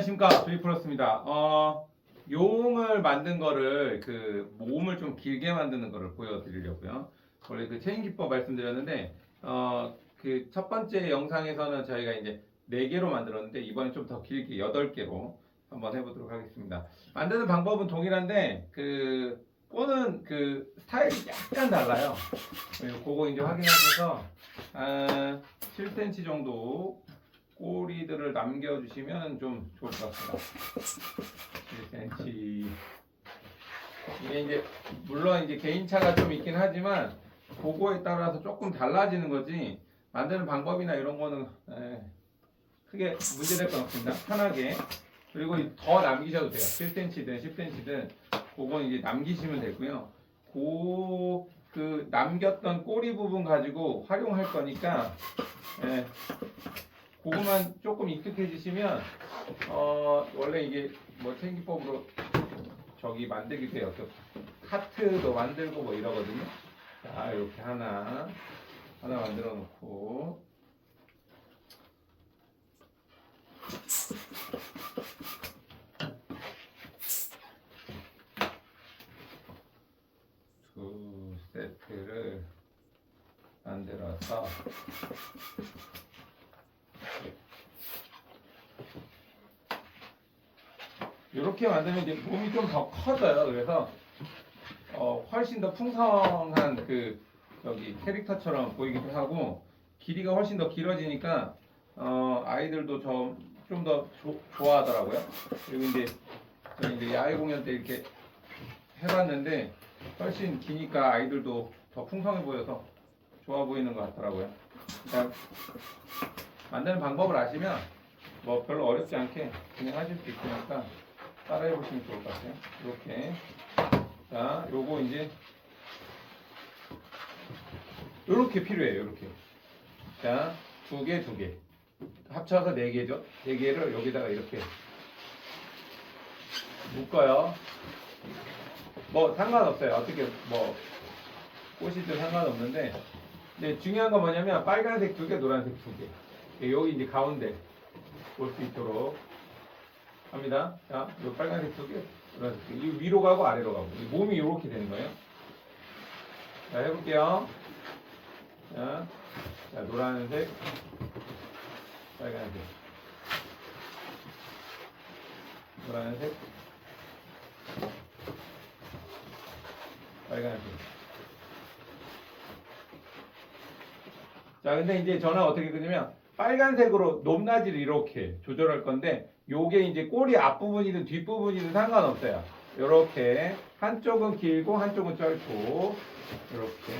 안녕하십니까 조이플러스입니다. 어, 용을 만든 거를 그 몸을 좀 길게 만드는 거를 보여드리려고요. 원래 그 체인 기법 말씀드렸는데 어, 그 첫 번째 영상에서는 저희가 이제 네 개로 만들었는데 이번에 좀 더 길게 여덟 개로 한번 해보도록 하겠습니다. 만드는 방법은 동일한데 그 꼬는 그 스타일이 약간 달라요. 그거 이제 확인하셔서 아, 7cm 정도 꼬리들을 남겨주시면 좀 좋을 것 같습니다. 1cm. 이게 이제 물론 이제 개인차가 좀 있긴 하지만 그거에 따라서 조금 달라지는 거지 만드는 방법이나 이런 거는 에, 크게 문제될 건 없습니다. 편하게 그리고 더 남기셔도 돼요. 7cm든 10cm든 그건 이제 남기시면 되고요. 그, 그 남겼던 꼬리 부분 가지고 활용할 거니까 예, 그거만 조금 익숙해지시면 어 원래 이게 뭐 체인기법으로 저기 만들기도 해요. 그 하트도 만들고 뭐 이러거든요. 자 이렇게 하나 하나 만들어 놓고 두 세트를 만들어서 이렇게 만들면 이제 몸이 좀 더 커져요. 그래서 어, 훨씬 더 풍성한 그 여기 캐릭터처럼 보이기도 하고 길이가 훨씬 더 길어지니까 어, 아이들도 좀좀더 좋아하더라고요. 그리고 이제 저희 이제 야외 공연 때 이렇게 해봤는데 훨씬 기니까 아이들도 더 풍성해 보여서 좋아 보이는 것 같더라고요. 그러니까 만드는 방법을 아시면 뭐 별로 어렵지 않게 진행하실 수 있으니까 따라해 보시면 좋을 것 같아요. 이렇게 자, 요거 이제 요렇게 필요해요. 요렇게 자, 두 개, 두 개. 합쳐서 네 개죠. 네 개를 여기다가 이렇게 묶어요. 뭐 상관없어요. 어떻게 뭐 꽃이든 상관없는데 근데 중요한 건 뭐냐면 빨간색 두 개, 노란색 두 개. 여기 이제 가운데 볼수 있도록 합니다. 자, 요 빨간색 두 개, 노란색 두 개. 이 위로 가고 아래로 가고. 이 몸이 이렇게 되는 거예요. 자, 해볼게요. 자, 자 노란색, 빨간색, 노란색, 빨간색. 자, 근데 이제 저는 어떻게 그러냐면 빨간색으로 높낮이를 이렇게 조절할 건데 요게 이제 꼬리 앞부분이든 뒷부분이든 상관없어요. 이렇게 한쪽은 길고 한쪽은 짧고 이렇게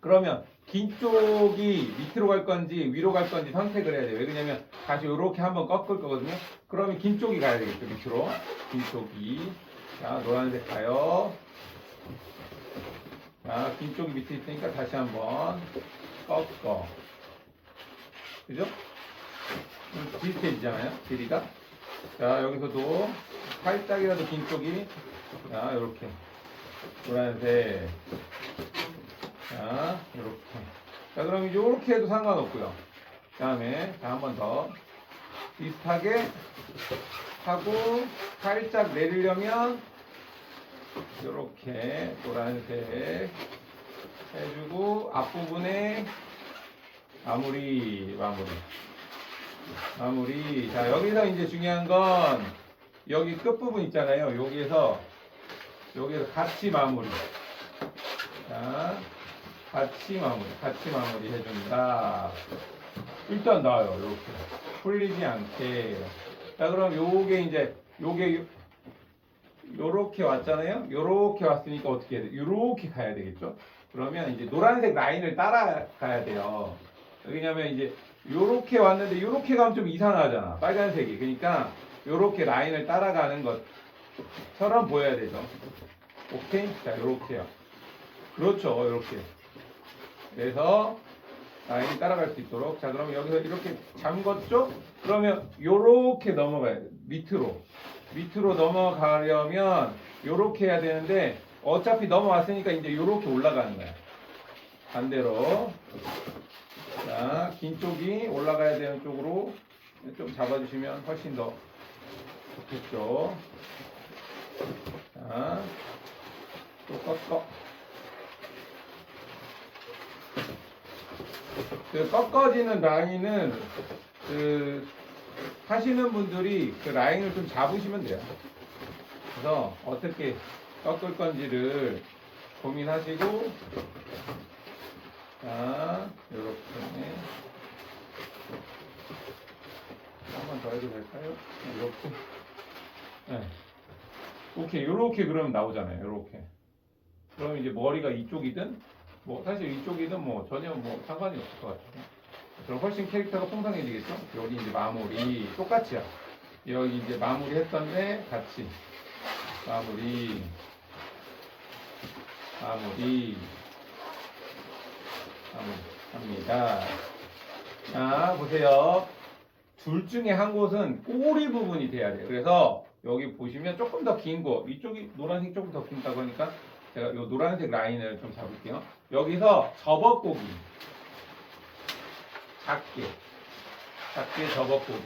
그러면 긴 쪽이 밑으로 갈 건지 위로 갈 건지 선택을 해야 돼요. 왜 그러냐면 다시 이렇게 한번 꺾을 거거든요. 그러면 긴 쪽이 가야 되겠죠. 밑으로 긴 쪽이 자 노란색 가요. 자, 긴 쪽이 밑에 있으니까 다시 한번 꺾어. 그죠? 좀 비슷해지잖아요, 길이가. 자, 여기서도 살짝이라도 긴 쪽이, 자, 요렇게. 노란색. 자, 요렇게. 자, 그럼 요렇게 해도 상관없고요. 그 다음에, 자, 한 번 더. 비슷하게 하고, 살짝 내리려면, 요렇게 노란색 해주고 앞부분에 마무리 마무리 마무리 자 여기서 이제 중요한 건 여기 끝부분 있잖아요 여기에서 여기에서 같이 마무리 자 같이 마무리 같이 마무리 해준다 일단 나와요 이렇게 풀리지 않게 자 그럼 요게 이제 요게 요렇게 왔잖아요. 요렇게 왔으니까 어떻게 해야 돼? 요렇게 가야 되겠죠? 그러면 이제 노란색 라인을 따라가야 돼요. 왜냐면 이제 요렇게 왔는데 요렇게 가면 좀 이상하잖아. 빨간색이. 그러니까 요렇게 라인을 따라가는 것처럼 보여야 되죠. 오케이? 자, 요렇게요. 그렇죠. 요렇게. 그래서 라인이 따라갈 수 있도록. 자, 그러면 여기서 이렇게 잠궜죠? 그러면 요렇게 넘어가야 돼. 밑으로. 밑으로 넘어가려면 요렇게 해야 되는데 어차피 넘어왔으니까 이제 요렇게 올라가는 거야. 반대로. 자, 긴 쪽이 올라가야 되는 쪽으로 좀 잡아주시면 훨씬 더 좋겠죠. 자, 또 꺾어. 그 꺾어지는 라인은 그 하시는 분들이 그 라인을 좀 잡으시면 돼요. 그래서 어떻게 꺾을 건지를 고민하시고 자 이렇게. 한번 더 해도 될까요? 이렇게. 네. 오케이 이렇게 그러면 나오잖아요 이렇게. 그럼 이제 머리가 이쪽이든 뭐 사실 이쪽이든 뭐 전혀 뭐 상관이 없을 것 같아요. 그럼 훨씬 캐릭터가 풍성해지겠죠? 여기 이제 마무리. 똑같이요 여기 이제 마무리 했던데 같이. 마무리. 마무리 합니다 자 보세요 둘 중에 한 곳은 꼬리 부분이 돼야 돼요. 그래서 여기 보시면 조금 더 긴 거, 이쪽이 노란색 조금 더 긴다고 하니까 제가 이 노란색 라인을 좀 잡을게요. 여기서 접어고기. 작게. 작게 접어고기.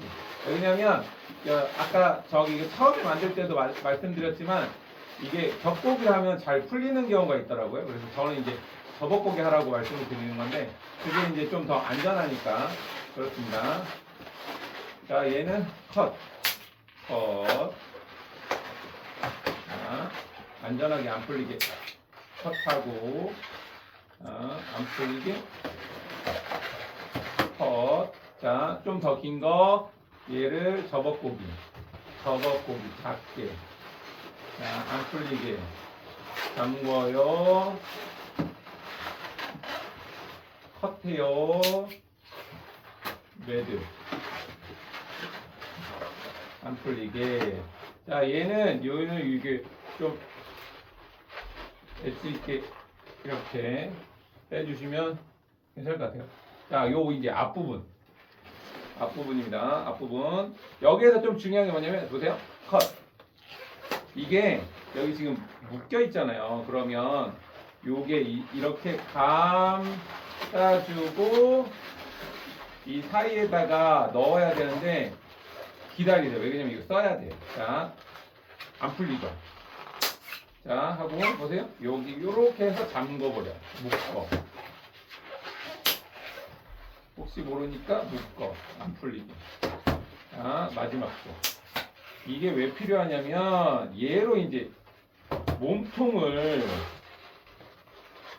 왜냐면, 여- 아까 저기 처음에 만들 때도 말, 말씀드렸지만, 이게 겹고기 하면 잘 풀리는 경우가 있더라고요. 그래서 저는 이제 접어고기 하라고 말씀을 드리는 건데, 그게 이제 좀 더 안전하니까 그렇습니다. 자, 얘는 컷. 컷. 자, 안전하게 안 풀리게 컷하고, 자, 안 풀리게 컷. 자, 좀 더 긴 거, 얘를 접어고기. 접어고기 작게. 자, 안 풀리게 잠궈요. 컷해요. 매드. 안 풀리게. 자, 얘는, 요는 이게 좀, 엣지 있게, 이렇게 빼주시면 괜찮을 것 같아요. 자, 요 이제 앞부분. 앞부분입니다. 앞부분. 여기에서 좀 중요한 게 뭐냐면, 보세요. 컷. 이게, 여기 지금 묶여 있잖아요. 그러면, 요게 이, 이렇게 감 싸주고, 이 사이에다가 넣어야 되는데, 기다리세요. 왜냐면 이거 써야 돼요. 자, 안 풀리죠? 자, 하고 보세요. 여기 요렇게 해서 잠궈 버려. 묶어. 혹시 모르니까 묶어. 안 풀리게. 자, 마지막 거. 이게 왜 필요하냐면 얘로 이제 몸통을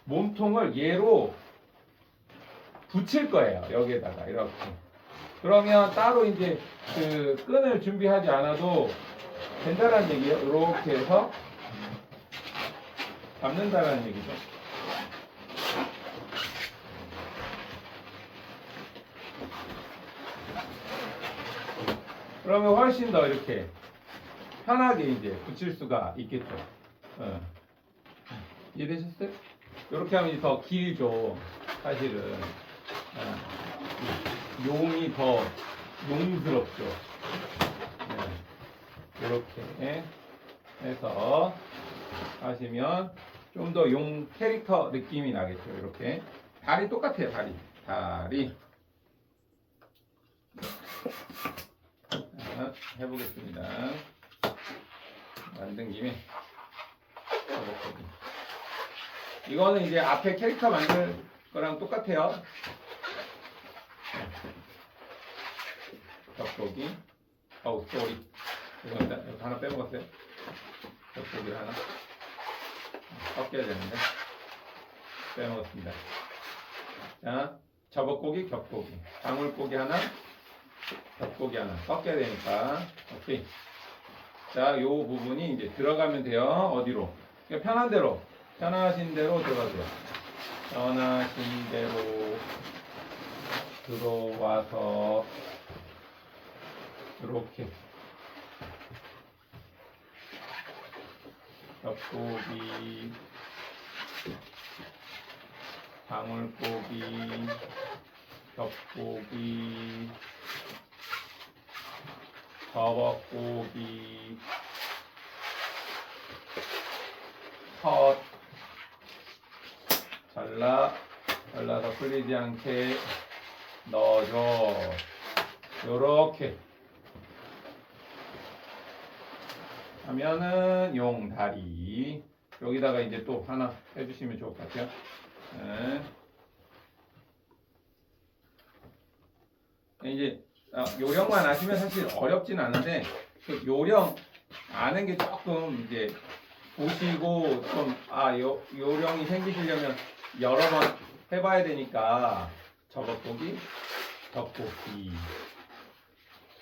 몸통을 얘로 붙일 거예요. 여기에다가 이렇게. 그러면 따로 이제 그 끈을 준비하지 않아도 된다는 얘기예요. 이렇게 해서 잡는다는 얘기죠. 그러면 훨씬 더 이렇게 편하게 이제 붙일 수가 있겠죠. 어. 이해되셨어요? 이렇게 하면 더 길죠. 사실은. 어. 용이 더 용스럽죠. 네. 이렇게 해서 하시면 좀 더 용 캐릭터 느낌이 나겠죠. 이렇게 다리 똑같아요. 다리 다리 자, 해보겠습니다. 만든 김에. 이거는 이제 앞에 캐릭터 만들 거랑 똑같아요. 어우, 쏘리. 죄송합니다. 이거 하나 빼먹었어요. 겹고기를 하나. 꺾여야 되는데. 빼먹었습니다. 자, 접어고기, 겹고기. 방울고기 하나, 겹고기 하나. 꺾여야 되니까. 오케이. 자, 요 부분이 이제 들어가면 돼요. 어디로? 그냥 편한 대로. 편하신 대로 들어가세요. 편하신 대로 들어와서 이렇게. 겹고기 방울고기 겹고기 버벅고기 컷 잘라 잘라서 풀리지 않게 넣어줘. 요렇게 하면은 용다리 여기다가 이제 또 하나 해주시면 좋을 것 같아요. 네. 이제 아, 요령만 아시면 사실 어렵진 않은데 그 요령 아는 게 조금 이제 보시고 좀 아 요령이 생기시려면 여러 번 해봐야 되니까 저것보기, 덮보기,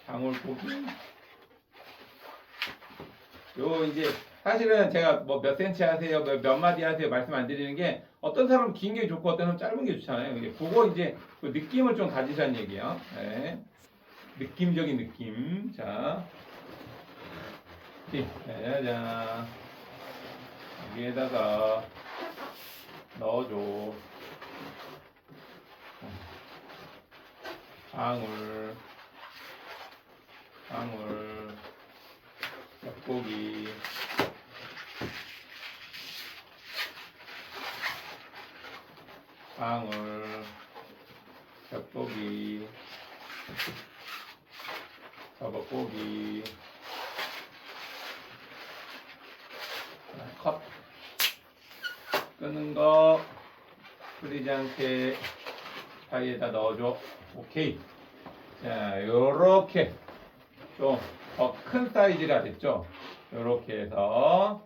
방울보기. 요 이제 사실은 제가 뭐 몇 센치 하세요, 몇, 몇 마디 하세요 말씀 안 드리는 게 어떤 사람은 긴 게 좋고 어떤 사람은 짧은 게 좋잖아요. 이게 그거 이제 그 느낌을 좀 가지자는 얘기예요. 네. 느낌적인 느낌. 자, 네, 자, 여기에다가 넣어줘. 방울, 방울, 방울, 엿보기, 저벅보기. 자, 컵. 끄는 거. 풀리지 않게 사이에다 넣어줘. 오케이. 자, 요렇게. 좀 더큰 사이즈라 됐죠? 요렇게 해서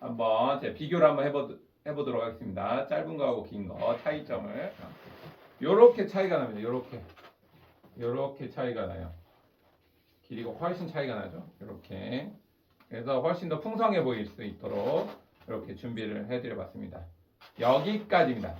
한번 제 비교를 한번 해보, 해보도록 하겠습니다. 짧은 거하고 긴 거 차이점을 요렇게 차이가 납니다. 요렇게 차이가 나요. 길이가 훨씬 차이가 나죠? 요렇게 그래서 훨씬 더 풍성해 보일 수 있도록 이렇게 준비를 해드려 봤습니다. 여기까지입니다.